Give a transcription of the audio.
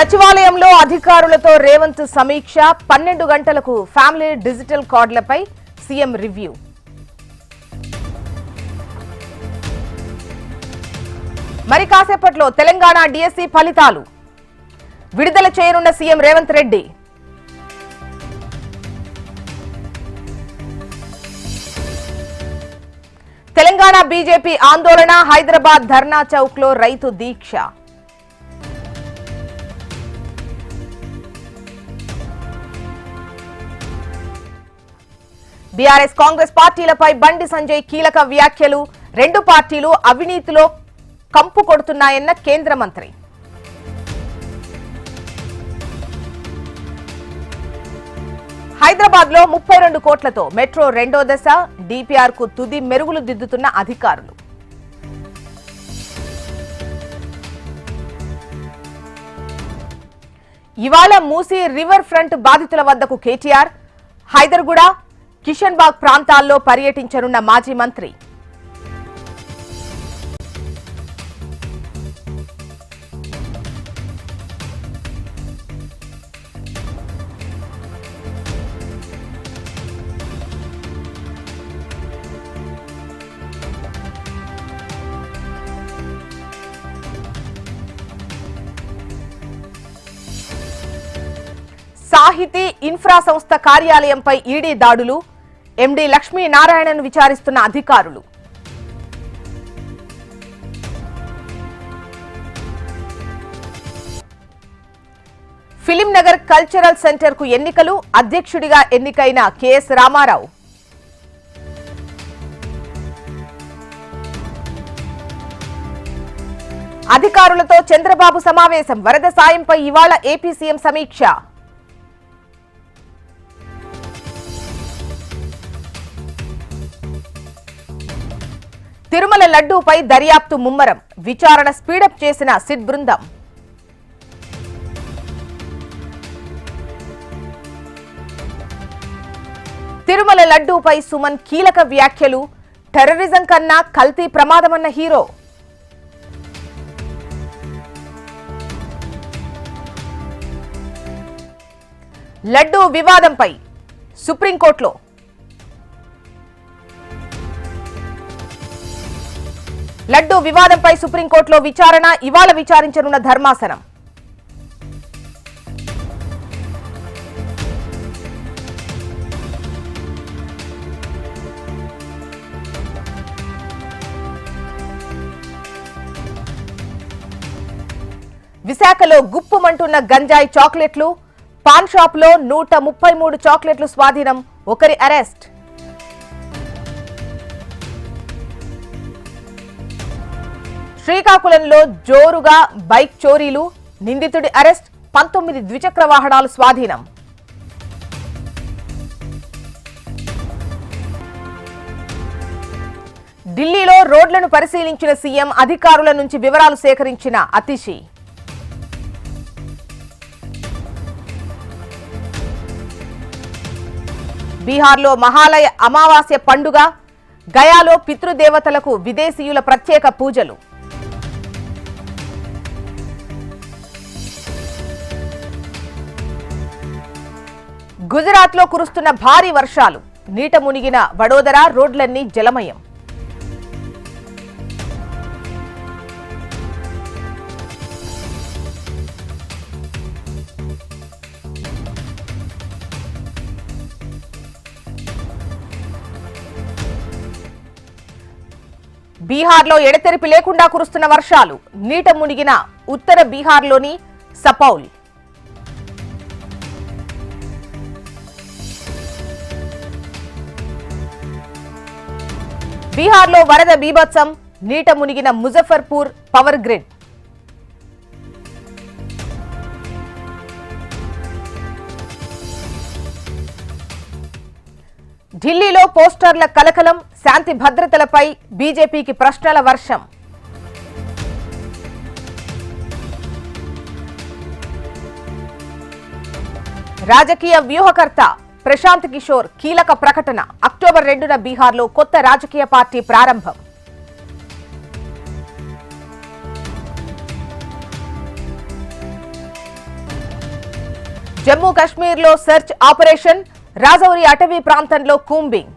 సచివాలయంలో అధికారులతో రేవంత్ సమీక్ష. పన్నెండు గంటలకు ఫ్యామిలీ డిజిటల్ కార్డులపై సీఎం రివ్యూ. మరి కాసేపట్లో తెలంగాణ డిఎస్సి ఫలితాలు. విడుదల చేయనున్న సీఎం రేవంత్ రెడ్డి. తెలంగాణ బీజేపీ ఆందోళన హైదరాబాద్ ధర్నా చౌక్లో రైతు దీక్ష. బీఆర్ఎస్ కాంగ్రెస్ పార్టీలపై బండి సంజయ్ కీలక వ్యాఖ్యలు. రెండు పార్టీలు అవినీతిలో కంపు కొడుతున్నాయన్న కేంద్ర మంత్రి. హైదరాబాద్లో ముప్పై రెండు కోట్లతో మెట్రో రెండో దశ డిపిఆర్కు తుది మెరుగులు దిద్దుతున్న అధికారులు. ఇవాళ మూసీ రివర్ ఫ్రంట్ బాధితుల వద్దకు కేటీఆర్ హైదర్గూడ కిషన్ బాగ్ ప్రాంతాల్లో పర్యటించనున్న మాజీ మంత్రి. సాహితీ ఇన్ఫ్రా సంస్థ కార్యాలయంపై ఈడీ దాడులు ఎండీ లక్ష్మీనారాయణను విచారిస్తున్న అధికారులు. ఫిలిం నగర్ కల్చరల్ సెంటర్కు ఎన్నికలు అధ్యక్షుడిగా ఎన్నికైన కెఎస్ రామారావు. అధికారులతో చంద్రబాబు సమావేశం వరద సాయంపై ఇవాళ ఏపీ సీఎం సమీక్ష. తిరుమల లడ్డూపై దర్యాప్తు ముమ్మరం. విచారణ స్పీడప్ చేసిన సిట్ బృందం. తిరుమల లడ్డూపై సుమన్ కీలక వ్యాఖ్యలు. టెర్రరిజం కన్నా కల్తీ ప్రమాదమన్న హీరో. లడ్డూ వివాదంపై సుప్రీంకోర్టులో. లడ్డూ వివాదంపై సుప్రీంకోర్టులో విచారణ ఇవాళ విచారించనున్న ధర్మాసనం. విశాఖలో గుప్పుమంటున్న గంజాయి చాక్లెట్లు పాన్ షాప్లో నూట ముప్పై మూడు చాక్లెట్లు స్వాధీనం ఒకరి అరెస్ట్. శ్రీకాకుళంలో జోరుగా బైక్ చోరీలు నిందితుడి అరెస్ట్ పంతొమ్మిది ద్విచక్ర వాహనాలు స్వాధీనం. ఢిల్లీలో రోడ్లను పరిశీలించిన సీఎం అధికారుల నుంచి వివరాలు సేకరించిన అతిషి. బీహార్లో మహాలయ అమావాస్య పండుగ గయాలో పితృదేవతలకు విదేశీయుల ప్రత్యేక పూజలు. గుజరాత్లో కురుస్తున్న భారీ వర్షాలు. నీట మునిగిన వడోదర రోడ్లన్నీ జలమయం. బీహార్లో ఎడతెరిపి లేకుండా కురుస్తున్న వర్షాలు. నీట మునిగిన ఉత్తర బీహార్లోని సపౌల్. బీహార్లో వరద బీభత్సం నీట మునిగిన ముజఫర్పూర్ పవర్ గ్రిడ్. ఢిల్లీలో పోస్టర్ల కలకలం శాంతి భద్రతలపై బీజేపీకి ప్రశ్నల వర్షం. రాజకీయ వ్యూహకర్త ప్రశాంత్ కిషోర్ కీలక ప్రకటన. అక్టోబర్ రెండున బీహార్లో కొత్త రాజకీయ పార్టీ ప్రారంభం. జమ్మూ కాశ్మీర్లో సెర్చ్ ఆపరేషన్ రాజౌరి అటవీ ప్రాంతంలో కూంబింగ్.